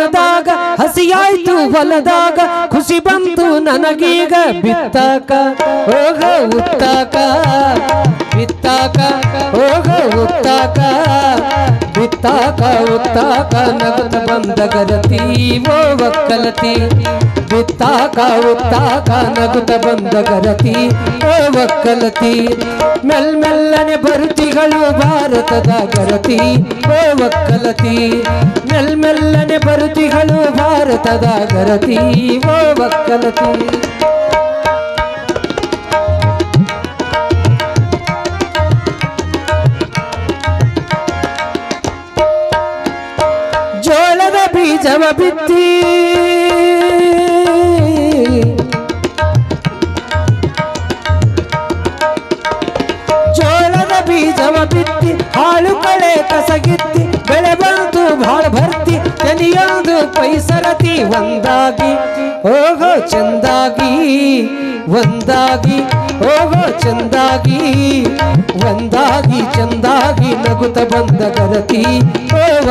ಮನದಾಗ ಹಸಿಯಾಯ್ತು ಹೊಲದಾಗ ಖುಷಿ ಬಂತು ನನಗೀಗ ಬಿತ್ತಾಕ. ಹೋಗ ಉತ್ತಾಕ ಬಿತ್ತಾಕ ಹೋಗ ಉತ್ತಾಕ. ಬಿತ್ತಾಕ ಉತ್ತಾಕ ನಗತ ಬಂದ ಗರತಿ ಓ ಒಕ್ಕಲತಿ. ಬಿತ್ತಾಕ ಉತ್ತಾಕ, ನಗುತ್ತ ಬಂದ ಗರತಿ ಓ ಒಕ್ಕಲತಿ. ಮೆಲ್ಮೆಲ್ಲನೆ ಬರುತಿಗಳು ಭಾರತದ ಗರತಿ, ಓ ಒಕ್ಕಲತಿ. ಮೆಲ್ಮೆಲ್ಲನೆ ಬರುತಿಗಳು ಭಾರತದ ಗರತಿ, ಓ ಒಕ್ಕಲತಿ. ಬೀಜವ ಬಿತ್ತಿ ಜೋಳದ ಬೀಜವ ಬಿತ್ತಿ ಹಾಳು ಕಳೆ ಕಸಗಿತ್ತಿ ಬೆಳೆ ಬಂತು ಭಾಳ ಭರ್ತಿ ತೆನಿಯೊಂದು ಪೈಸರತಿ ಒಂದಾಗಿ ಹೋಗೋ ಚಂದಾಗಿ ಒಂದಾಗಿ, ಹೋಗೋ ಚಂದಾಗಿ, ಒಂದಾಗಿ ಚಂದಾಗಿ ನಗುತ ಬಂದ ಕರತಿ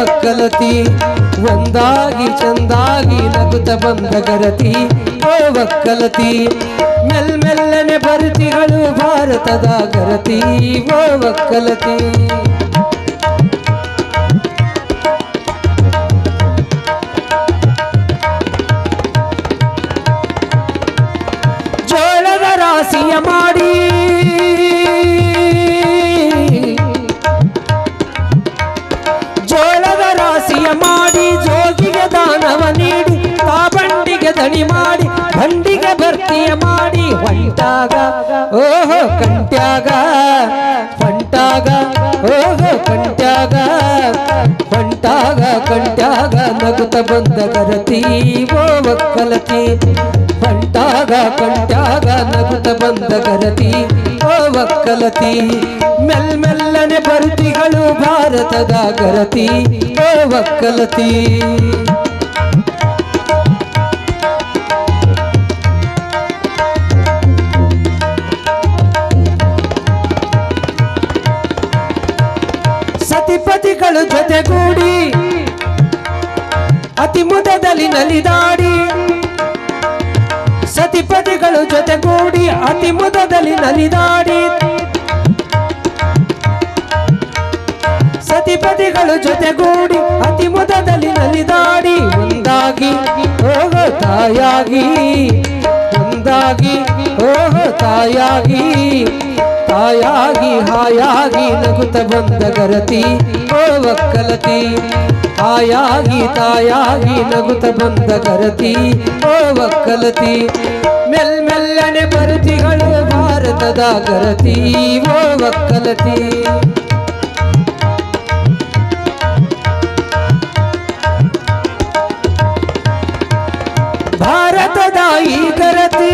ಒಕ್ಕಲತಿ. ಒಂದಾಗಿ ಚಂದಾಗಿ ನಗುತ ಬಂದ ಕರತಿ ಒಕ್ಕಲತಿ. ಮೆಲ್ಮೆಲ್ಲನೆ ಬರುತಿಗಳು ಭಾರತದ ಕರತಿ ಒಕ್ಕಲತಿ. ಮಾಡಿ. ಜೋಳದ ರಾಶಿಯ ಮಾಡಿ, ಜೋಗಿಗೆ ದಾನವ ನೀಡಿ, ಕಾಬಂಡಿಗೆ ದಣಿ ಮಾಡಿ, ಬಂಡಿಗೆ ಭರ್ತಿಯ ಮಾಡಿ, ಹೊಂಟಾಗ, ಓಹೋ, ಕಂಟ್ಯಾಗ, ಹೊಂಟಾಗ, ಓಹೋ, ಕಂಟ್ಯಾಗ ಹೊಂಟಾಗ ಕಂಟ್ಯಾಗ ನಗುತ ಬಂದ ಕರತಿ ಓ ಒಕ್ಕಲತಿ. ಕಂಟಾಗ ಕಂಟ್ಯಾಗ ನಗುತ ಬಂದ ಕರತಿ ಓ ಒಕ್ಕಲತಿ. ಮೆಲ್ ಮೆಲ್ಲನೆ ಬರುತಿಗಳು ಭಾರತದ ಕರತಿ ಓ ಸತಿಪತಿಗಳು ಜೊತೆಗೂಡಿ ಅತಿ ಮುದದಲ್ಲಿ ನಲಿದಾಡಿ. ಸತಿಪತಿಗಳು ಜೊತೆಗೂಡಿ ಅತಿ ಮುದದಲ್ಲಿ ನಲಿದಾಡಿ. ಸತಿಪತಿಗಳು ಜೊತೆಗೂಡಿ ಅತಿ ಮುದದಲ್ಲಿ ನಲಿದಾಡಿ. ಒಂದಾಗಿ ಓಹ ತಾಯಾಗಿ, ಒಂದಾಗಿ ಓಹ ತಾಯಾಗಿ. ತಾಯಾಗಿ ಹಾಯಾಗಿ ನಗುತ ಬಂದ ಗರತಿ ಓ ಒಕ್ಕಲತಿ ಹಾಯಾಗಿ ತಾಯಾಗಿ ನಗುತ ಬಂದ ಗರತಿ ಓ ಒಕ್ಕಲತಿ ಮೆಲ್ ಮೆಲ್ಲನೆ ಬರುತಿಗಳು ಭಾರತದ ಗರತಿ ಓ ಒಕ್ಕಲತಿ ಭಾರತದ ಈ ಗರತಿ.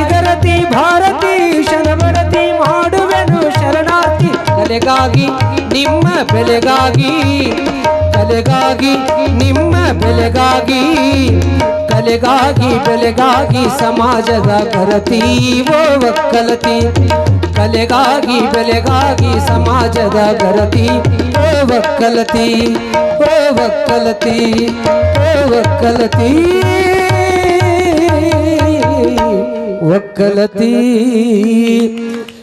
ಶರಣಾರ್ಥಿ ಕಲೆಗಾಗಿ ನಿಮ್ಮ ಬೆಲೆಗಾಗಿ ಕಲೆಗಾಗಿ ನಿಮ್ಮ ಬೆಲೆಗಾಗಿ ಕಲೆಗಾಗಿ ಬೆಲೆಗಾಗಿ ಸಮಾಜದ ಗರತಿ ಓ ಒಕ್ಕಲತಿ. ಕಲೆಗಾಗಿ ಬೆಲೆಗಾಗಿ ಸಮಾಜದ ಗರತಿ ಓ ಒಕ್ಕಲತಿ ಓ ಒಕ್ಕಲತಿ ಓ ಒಕ್ಕಲತಿ. ಒಕ್ಕಲತಿ.